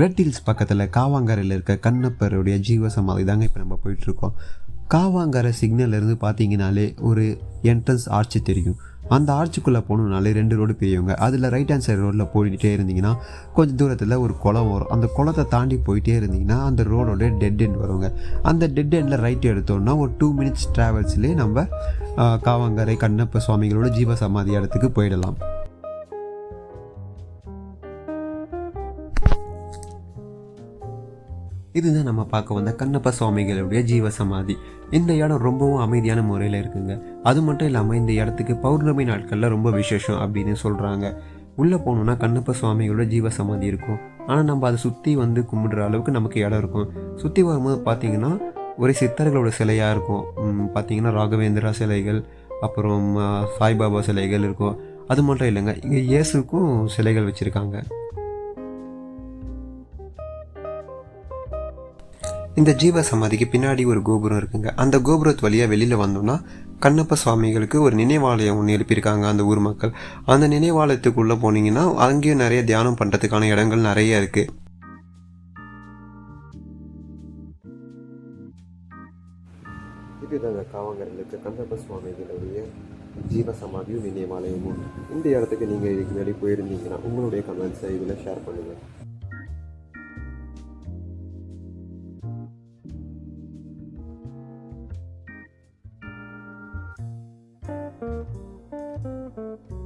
Red hills பக்கத்தில் காவாங்கரையில் இருக்க கண்ணப்பருடைய ஜீவ சமாதி தாங்க இப்போ நம்ம போயிட்டுருக்கோம். காவாங்கரை சிக்னல்ல இருந்து பார்த்தீங்கனாலே ஒரு என்ட்ரன்ஸ் ஆர்ச் தெரியும். அந்த ஆர்ச்சுக்குள்ளே போகணுனாலே ரெண்டு ரோடு பிரியுங்க. அதில் ரைட் ஹேண்ட் சைடு ரோட்டில் போயிட்டே இருந்தீங்கன்னா கொஞ்சம் தூரத்தில் ஒரு குளம் வரும். அந்த குளத்தை தாண்டி போயிட்டே இருந்தீங்கன்னா அந்த ரோடோட டெட் எண்ட் வருங்க. அந்த டெட் எண்டில் ரைட் எடுத்தோம்னா ஒரு டூ மினிட்ஸ் ட்ராவல்ஸ்லேயே நம்ம காவாங்கரை கண்ணப்ப சுவாமிகளோட ஜீவ சமாதி இடத்துக்கு போயிடலாம். இதுதான் நம்ம பார்க்க வந்த கண்ணப்ப சுவாமிகளுடைய ஜீவ சமாதி இந்த இடம் ரொம்பவும் அமைதியான முறையில் இருக்குங்க. அது மட்டும் இல்லாமல் இந்த இடத்துக்கு பௌர்ணமி நாட்களில் ரொம்ப விசேஷம் அப்படின்னு சொல்கிறாங்க உள்ளே போகணுன்னா கண்ணப்ப சுவாமிகளோட ஜீவ சமாதி இருக்கும். ஆனால் நம்ம அதை சுற்றி வந்து கும்பிடுற அளவுக்கு நமக்கு இடம் இருக்கும். சுற்றி வரும்போது பார்த்தீங்கன்னா ஒரு சித்தர்களோட சிலையாக இருக்கும். பார்த்தீங்கன்னா ராகவேந்திரா சிலைகள் அப்புறம் சாய்பாபா சிலைகள் இருக்கும். அது மட்டும் இல்லைங்க இங்கே இயேசுக்கும் சிலைகள் வச்சுருக்காங்க. இந்த ஜீவ சமாதிக்கு பின்னாடி ஒரு கோபுரம் இருக்குங்க. அந்த கோபுரத்து வழியாக வெளியில் வந்தோம்னா கண்ணப்ப சுவாமிகளுக்கு ஒரு நினைவாலயம் ஒன்று எழுப்பியிருக்காங்க அந்த ஊர் மக்கள். அந்த நினைவாலயத்துக்குள்ளே போனீங்கன்னா அங்கேயும் நிறைய தியானம் பண்ணுறதுக்கான இடங்கள் நிறைய இருக்குது இதுதாங்க காவங்கரிலுக்கு கண்ணப்ப சுவாமிகளுடைய ஜீவ சமாதியும் நினைவாலயமும். இந்த இடத்துக்கு நீங்கள் இதுக்கு முன்னாடி போயிருந்தீங்கன்னா உங்களுடைய கமெண்ட்ஸை இதில் ஷேர் பண்ணுங்கள் thank you